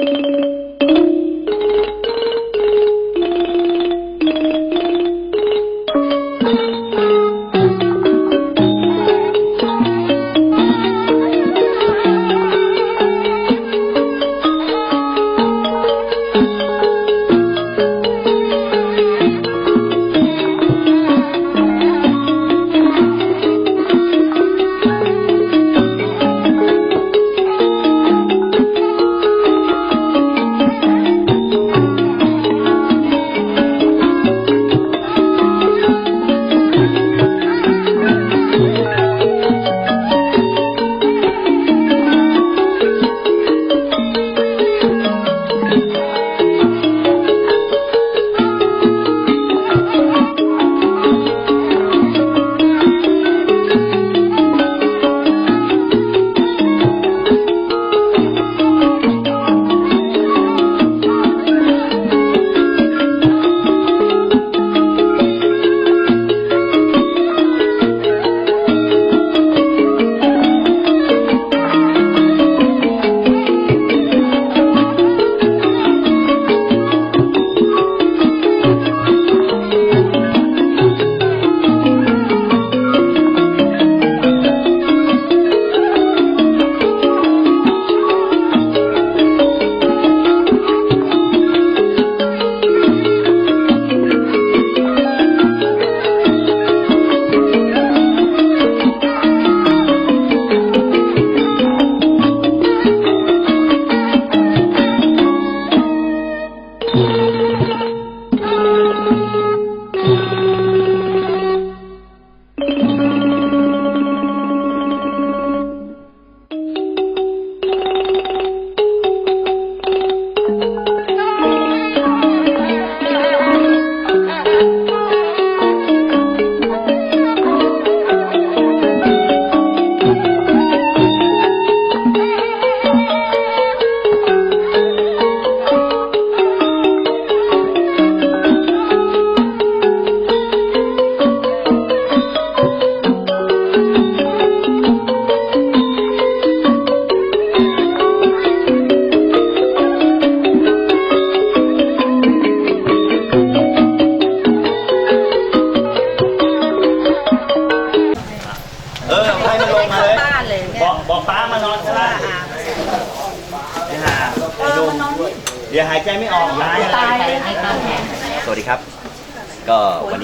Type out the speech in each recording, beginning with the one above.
Thank you. เอ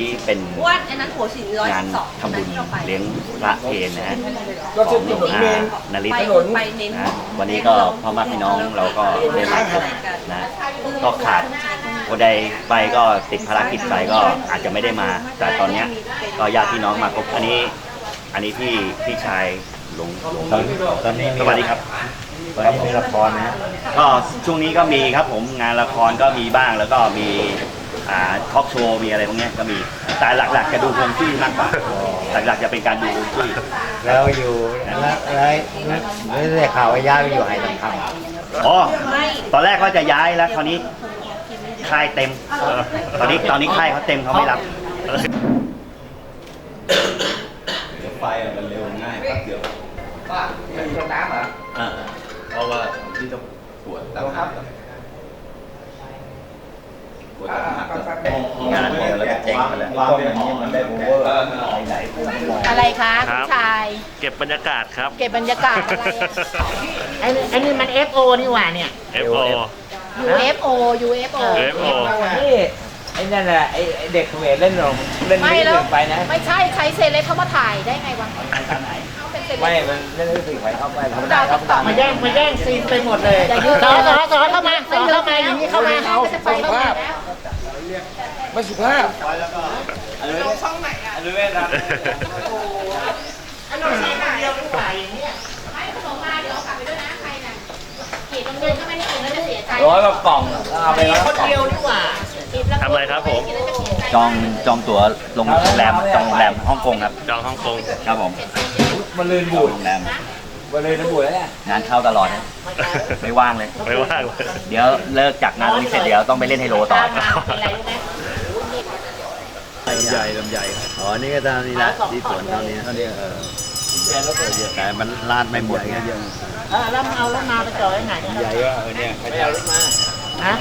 นี้เป็นอ้วนอันนั้นหัวสี่ร้อยงานสองทำบุญเลี้ยงพระเพนนะฮะของอานาริไปตนะวันนี้ก็พ่อแม่พี่น้องเราก็ได้มาครบนะก็ขาดคนใดไปก็ติดภารกิจไปก็อาจจะไม่ได้มา แต่ตอนเนี้ยก็ญาติพี่น้องมาครบอันนี้ อันนี้พี่พี่ชายหลวงหลวงตอนนี้สวัสดีครับตอนนี้มีละครนะก็ช่วงนี้ก็มีครับผมงานละครก็มีบ้างแล้วก็มี อ่าทอล์กโชว์มีอะไรพวกเนี้ยก็มีแต่หลักๆจะดูฮวงจุ้ยมากกว่าหลักๆจะเป็นการดูฮวงจุ้ยแล้วอยู่แล้วแล้วแล้วได้ข่าวว่าย้ายไปอยู่ไหทองคำอ๋อตอนแรกก็จะย้ายแล้วคราวนี้ค่ายเต็ม ตอนนี้ตอนนี้ค่ายเขาเต็มเขาไม่รับ เจ๊งไปแล้ววางเป็นห้องมันได้โอเวอร์อะไรคะครัผู้บชาย เก็บบรรยากาศครับ เก็บบรรยากาศอะไรอะ ไอ้นี่ไอ้นี่มัน FO นี่หว่าเนี่ย FO UFO UFO UFO นี่ไอ้นั่นแหละไอ้ไอ้เด็กเขมรเล่นหรอกเล่นไม่ไม่แล้วถึงไปนะ ไม่ใช่ใครเซเลบเขามาถ่ายได้ไงวะเขาเป็นเซเลไม่บ มันเล่นไม่ถึงไปเข้าไปธรรมดาดาวคต้รัอบงตอบมาแย่งมาแย่งซีนไปหมดเลยอย่ายืนสอสอสอเข้ามาสอเข้ามาอย่างนี้เข้ามาเขาจะไปเข้ามาแล้ว ไม่สุภาพอันนี้เวทนะไอ้หนุ่มซีนเดียวดีกว่าอย่างเงี้ยไม่ขนมมาเดี๋ยวเอากลับไปด้วยนะใครน่ะขีดตรงเดินก็ไม่ได้กินแล้วจะเสียใจร้อยกว่ากล่องเอาไปร้อยคนกล่องเดียวดีกว่าขีดแล้วทำอะไรครับผมกินแล้วจะเสียใจจองจองตั๋วลงโรงแรมจองโรงแรมฮ่องกงครับ จองฮ่องกงครับผมมันลืนจบูองดโรงแรมมันลืนบูดแล้วเนี่ยงานเข้าตลอดนะไม่ว่างเลย ไม่ว่างเลย เดี๋ยวเลิกจากงานนี้เสร็จเดี๋ยวต้องไปเล่นไฮโลต่อ ลำใหญ่ลำใหญ่อ๋อ นี่ก็ตามนี้ละที่สวนเท่านี้เท่านี้เออแต่มันลาดไม่หมดไงเออแล้วเอารถมาไปจอดไว้ไหนเนี่ยใหญ่ว่าเออเนี่ยเขาจะฮะ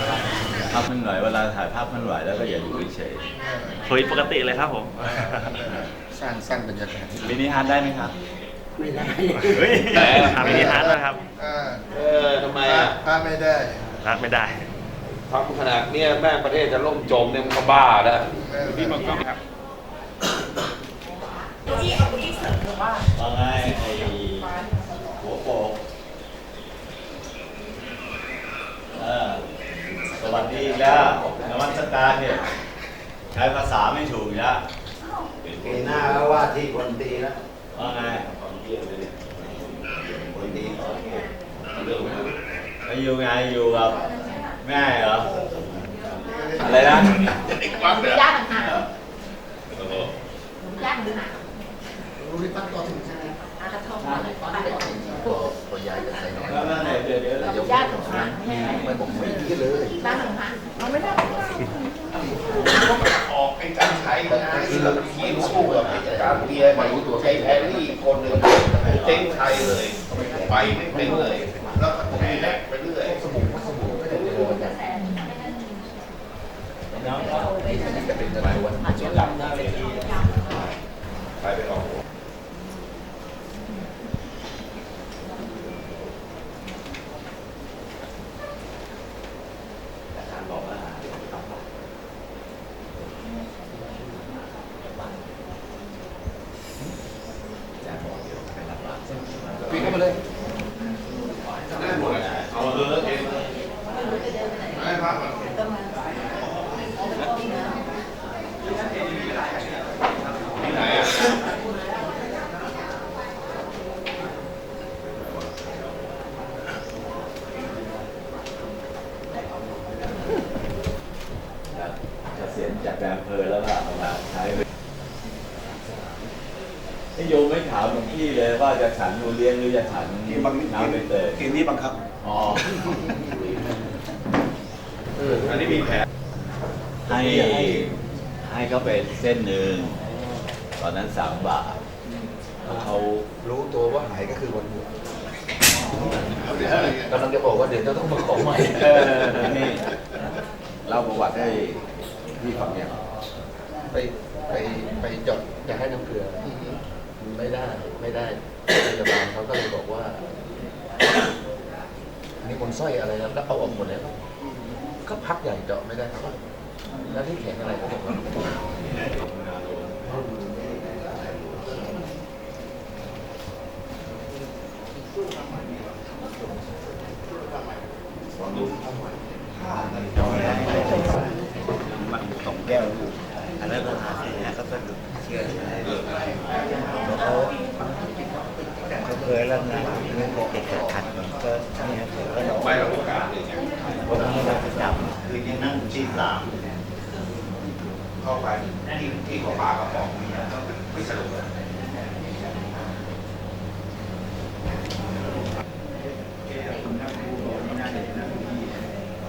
ภาพมันไหวเวลาถ่ายภาพมันไหวแล้วก็อย่าอยู่เฉยคุยปกติเลยครับผมสร้างสร้างบรรยากาศๆมินิฮาร์ดได้ไหมครับเฮ้ยทำมินิฮาร์ดนะครับเออทำไมอะฮาร์ดไม่ได้ ทำขนาดเนี้ยแม่งประเทศจะล่มจมเนี่ยมันก็บ้าแล้วพี่มังกรครับว่าไงไอ้หัวโปกสวัสดีอีกแล้วนวัตการเนี่ยใช้ภาษาไม่ถูกแล้วปีหน้าก็ว่าที่คนตีแล้วว่าไงคนตีไปอยู่ไงอยู่กับ แม่เหรอ อะไรนะย่าต่างหากย่าต่างหากรู้ที่ตั้งตัวถึงใช่ไหมอากระทงอะไรก่อนเดี๋ยวคนย้ายจะใส่หน่อยแล้วนั่นไหนเดี๋ยวเดี๋ยวเราย่าต่างหากมันบอกไม่ดีเลยย่าต่างหากเราไม่ได้ออกไอ้การใช้นะที่เราขี้สู้กับไอ้การเบียร์ไปใช้แพรรี่คนหนึ่งเจ๊งไทยเลย ไปไม่เป็นเลย แล้วก็มีแลกไปเรื่อย สบู่สบู่ก็จะโดนอย่าง น้อง จะเป็นอะไรวันจำหน้าเวทีไปไปออก ปีเข้ามาเลย เอาเออเองให้พักก่อนที่ไหนอะ เกษียณจากแดนอำเภอแล้วก็เอามาใช้ไอ้ โยมไม่ถามหลวงพี่เลยว่าจะฉันนูเลี้ยงหรือจะฉันน้ำใบเตยเกมนี้บังคับ อ๋ออันนี้มีแผนให้ให้เขาเป็นเส้นหนึ่งตอนนั้นสามบาทเขารู้ตัวว่าหายก็คือวันบวชกำลังจะบอกว่าเดี๋ยวจะต้องมาขอใหม่เออนี่เล่าประวัติให้พี่ฟังยังไปไปไปจดจะให้น้ำเกลือ ไม่ได้ไม่ได้พยาบาลเขาก็เลยบอกว่า มีคนสร้อยอะไรนะแล้วเอาออกหมดแล้วก็พักใหญ่เจาะไม่ได้ครับแล้วที่แข็งอะไรเขาบอกว่าสองแก้วอันนั้นก็หาซื้อนะก็ต้องเชื่อเขา เขาเคยแล้วนะเรื่องเด็กขัดก็เนี่ยก็เราไปรับโอกาสเลยไงวันนี้เราจะจับคือที่นั่งที่สามเข้าไปที่ที่ของปลากระป๋องนี่ยไม่สนุกเลย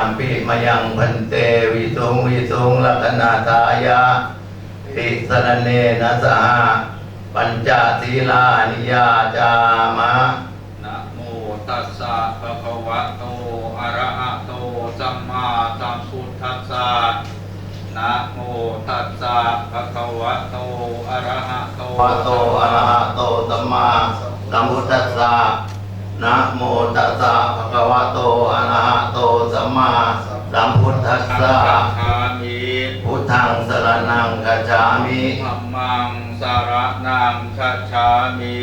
อัมปิมายังพันเตวิสุงวิสุงลักนาทายาติสรเนนะสหา ปัญจศีลานิยาจามะนะโมตัสสะภะคะวะโตอะระหะโตสัมมาสัมพุทธัสสะนะโมตัสสะภะคะวะโตอะระหะโตวะโตอะระหะโตสัมมาสัมพุทธัสสะนะโมตัสสะภะคะวะโตอะระหะโตสัมมาสัมพุทธัสสะฆา ธังสรณังกัจฉามิธัมมังสารนังคัจฉามิ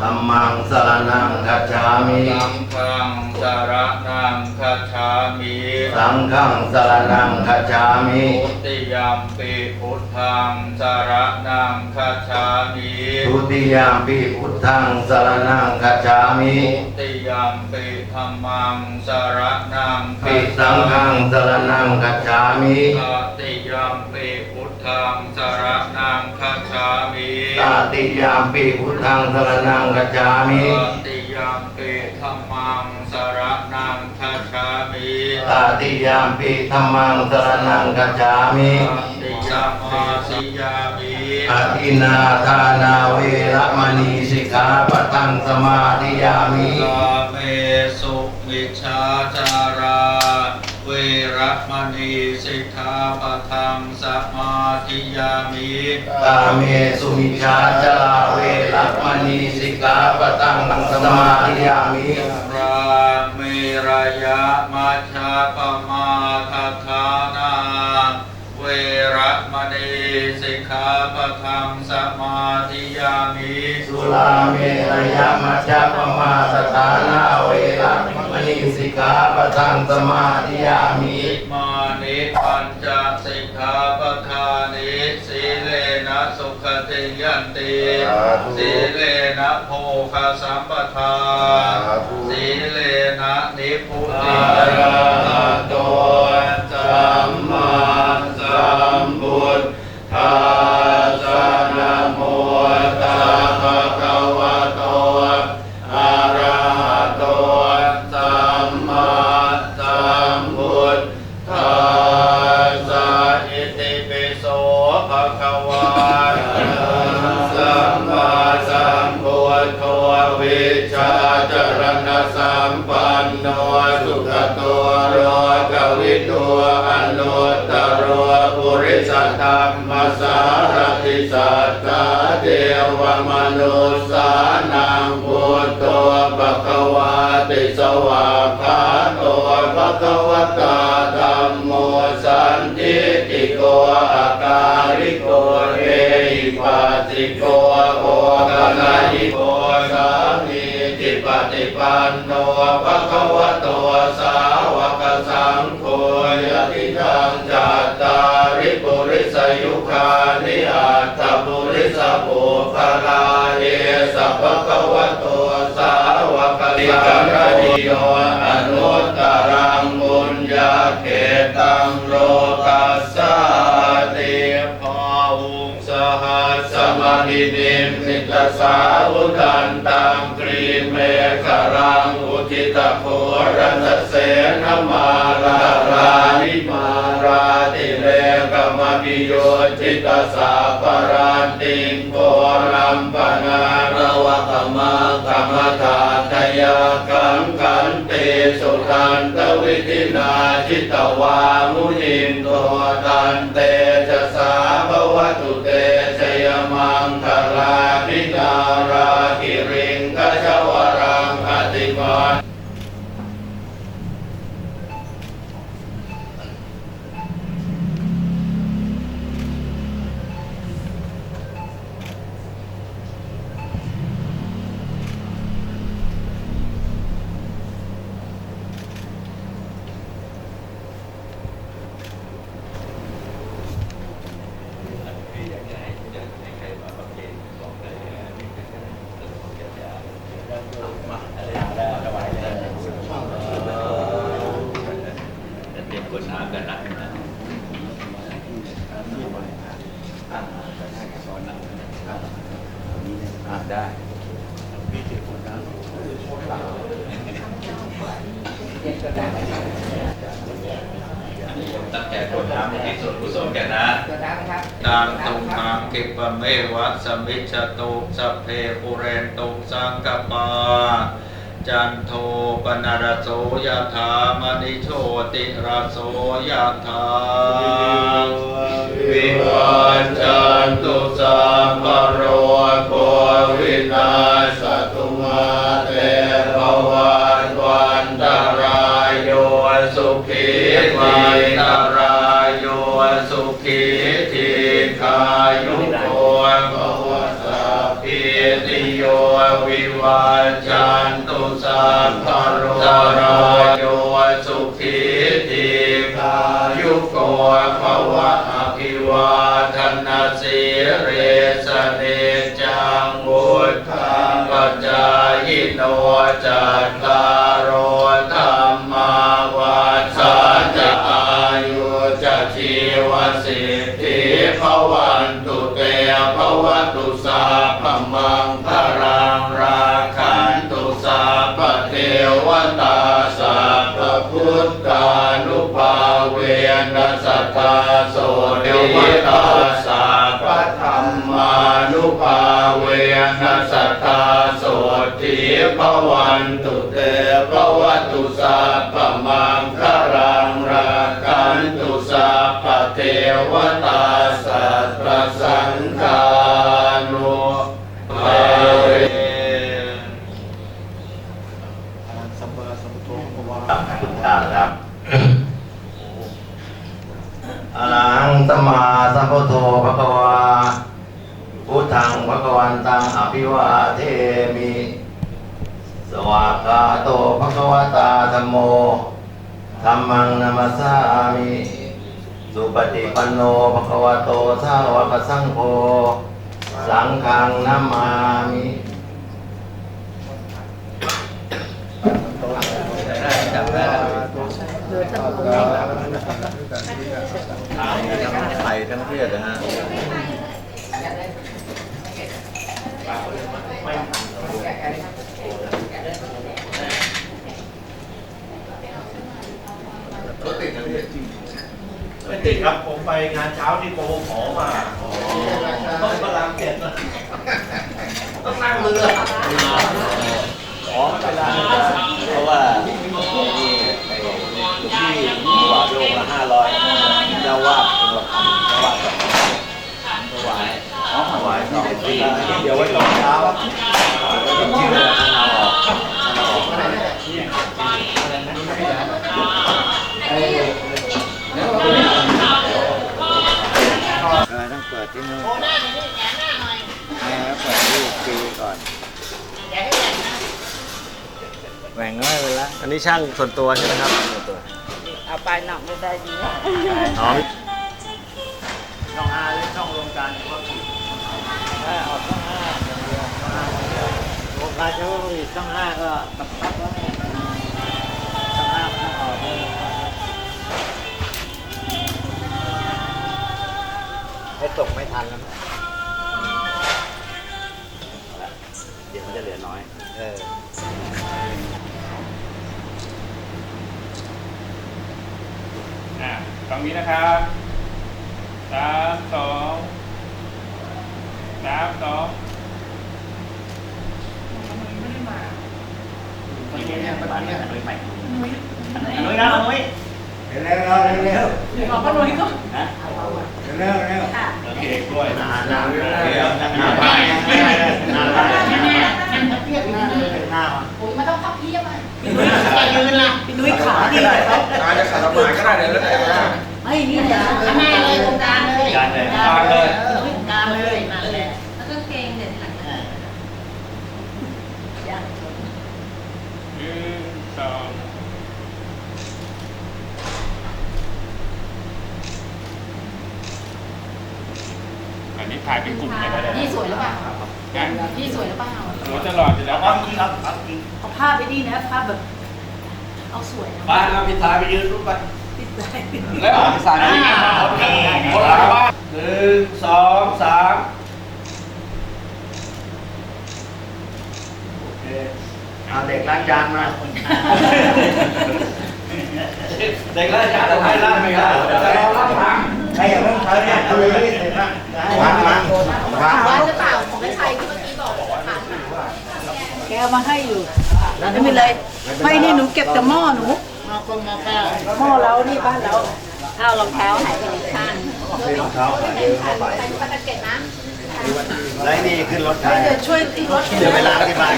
ธัมมังสรณังกัจฉามิสังฆังสารนังคัจฉามิสังฆังสรณังกัจฉามิทุติยัมปิพุทธังสารนังคัจฉามิทุติยามปิพุทธังสรณังกัจฉามิทุติยัมปิธัมมังสารนังปิสังฆังสรณังกัจฉามิตติยัมปิพุทธั งสรนังคัจฉามิตาติยามปิพุทธังสรณังกัจฉามิตติยัมปิธัมมังสารนังคัจฉามิตาติยามปิธัมมังสรณังกัจฉามิติยัมมาสิยามิอทินาทานาเวระมณีสิกขาปะทังสมาธิยามิลาเมสุวิชาจารา ระมณีสิกขาปะทังสมาธิยามิกาเมสุมิชาจาราเวระมณีสิกขาปะทังสมาธิยามิราเมรยะมัชฌาปมาทฐานาเวระมณีสิกขาปะทังสมาธิยามิสุราเมรยะมัจจปมาสถานาเวระมณีสิกขาปะทังสมาธิยามิ อิมานิปัญจสิกขาปทานิสีเลนะสุขติยันติสีเลนะโภคสัมปทาสีเลนะนิพุติอะ ริสธรรมสารติสัตตาเทวมนุสสานังพุทโธภะคะวาติสวากขาโตภะคะวตาธัมโมสันติติโกอาการิโกเอหิปัสสิโกโอกาลาหิโกสามีติปฏิปันโนภะคะวะโตสา ยุคานิอัตตปุริสปุคลาเยสัพพะคะวะโตสาวกสังฆิโยอนุตตรังบุญญาเขตังโลกัสสาติภาวุงสหัสสมหินิมิตสาวุทันตังกรีเมฆรังอุทิตโครัสเสนมาลารานิมาราติ เลกมปิโยจิตสาปรันติงโกรัมปนาระวะกมากรรมฐานทยาคังขันติสุขันตวิธินาจิตวามุนินโตตันเตจะสาภวตุเตชยมังคลาภินาราคิริงกชวรังอติมา เตรี ยมกดน้ำกันนะอ่าได้ตั้งแต่กดน้ำที่สุดกุศลกันนะเกิดน้ำครับตามตุงทางกิปะเมวัสมิจฉตุสัพเพปุเรนตุสังกปา จันโทปนรโสยถามณิโชติราโสยถาวิวัจจันตุสัมปโรโควินาศตุมาเตภวันวันตรายโยสุขี วัจจันตุสัพพโรรายโยสุขีทีภายุโกภวะอภิวาทนาสิเรสเนจังบุตทังปัจจายโนจัต ตัสสะปะธัมานุภเวนัสตาสติภวนตุเตภวตุสาปพมังค วันตังอภิวาเทมิ สวากขาโตภะคะวตาธัมโมธัมมังนัมัสสามิสุปฏิปันโนภะคะวะโตสาวกสังโฆสังฆังนัมมามิไทยทั้งประเทศนะฮะ รถติดนะพี่ ไม่ ติดครับผมไปงานเช้าที่โกขอมาต้องพลังเกียรตินะต้องนั่งเรืออ๋อเวลาเพราะว่าที่วาดโลงละห้าร้อยเจ้าวาดองค์ละพันเจ้าวาถวายอ๋อถวายสองปีเดี๋ยวไว้ตอนเช้าชื่อท่านะเอาออกท่านเอาออก ที่นู่นโอ้หน้าหน่อยนี่แหนหน้าหน่อยแล้วเปิดรูปฟรีก่อนอย่าให้แหนหน้าแหว่งน้อยไปละอันนี้ช่างส่วนตัวใช่ไหมครับส่วนตัวเอาไปหนักไม่ได้ดีอ๋อช่องห้าหรือช่องรวมการเฉพาะกิจถ้าออกช่องห้าอย่างเดียวช่องห้าอย่างเดียวโครงการเฉพาะกิจช่องห้าก็ตับตับแล้วเนี่ยช่องห้าไม่ต้องออกเลย ให้ส่งไม่ทันแล้วนะเดี๋ยวมันจะเหลือน้อย เอออะตรงนี้นะครับสามสองสามสองมันเนี่ยมันเนี่ยนุ้ยใหม่นุ้ยนะนุ้ย เร็วเร็วเร็วบอกพ่อหนุ่ยก็นะเร็วเร็วโอเคกล้วยนานนานเดี๋ยวนั่งนานไปไปนานไปแน่แน่แน่เพียบหน้าเลยหน้ามาโอ้ยมันต้องพับเพียบอะพี่นุ้ยแกยืนล่ะพี่นุ้ยขาดีอาจจะขัดละหมาดก็ได้เลยแล้วแต่ว่าไม่นี่แหละข้างหน้าเลยตรงกลางเลยการเลยกลางเลยพี่นุ้ยกลางเลยนั่นแหละแล้วก็เกงเด่นหลัง หนึ่งสอง อันนี้ ถ่ายเป็นกลุ่มเลยก็ได้พี่สวยหรือเปล่างั้นพี่สวยหรือเปล่าหัวตลอดอยู่แล้วเอาจริงครับเอาจริงเอาภาพไปดีนะภาพแบบ เอาสวยบ้านเราพิธาไปยืนรูปไปติดใจแล้วพิธานี่คนละบ้านหนึ่งสองสามเอาเด็กล้างจานมาเด็กแล้วจะให้ร้านไหมครับจะรอรับถังใครอยากเริ่มใช้เนี่ยเอาเลยเสร็จละวาง วางวางถามว่าจะเปล่าของไอ้ชัยที่เมื่อกี้บอกว่าผ่านมาแกเอามาให้อยู่ไม่เป็นไรไม่นี่หนูเก็บแต่หม้อหนูหม้อเรานี่บ้านเราเอารองเท้าหายไปในข้างรองเท้าหายเดินเข้าไปใส่ปากกาเก็ตนะแล้วนี่ขึ้นรถไทยจะช่วยตีรถเดี๋ยวเวลาที่บ้าน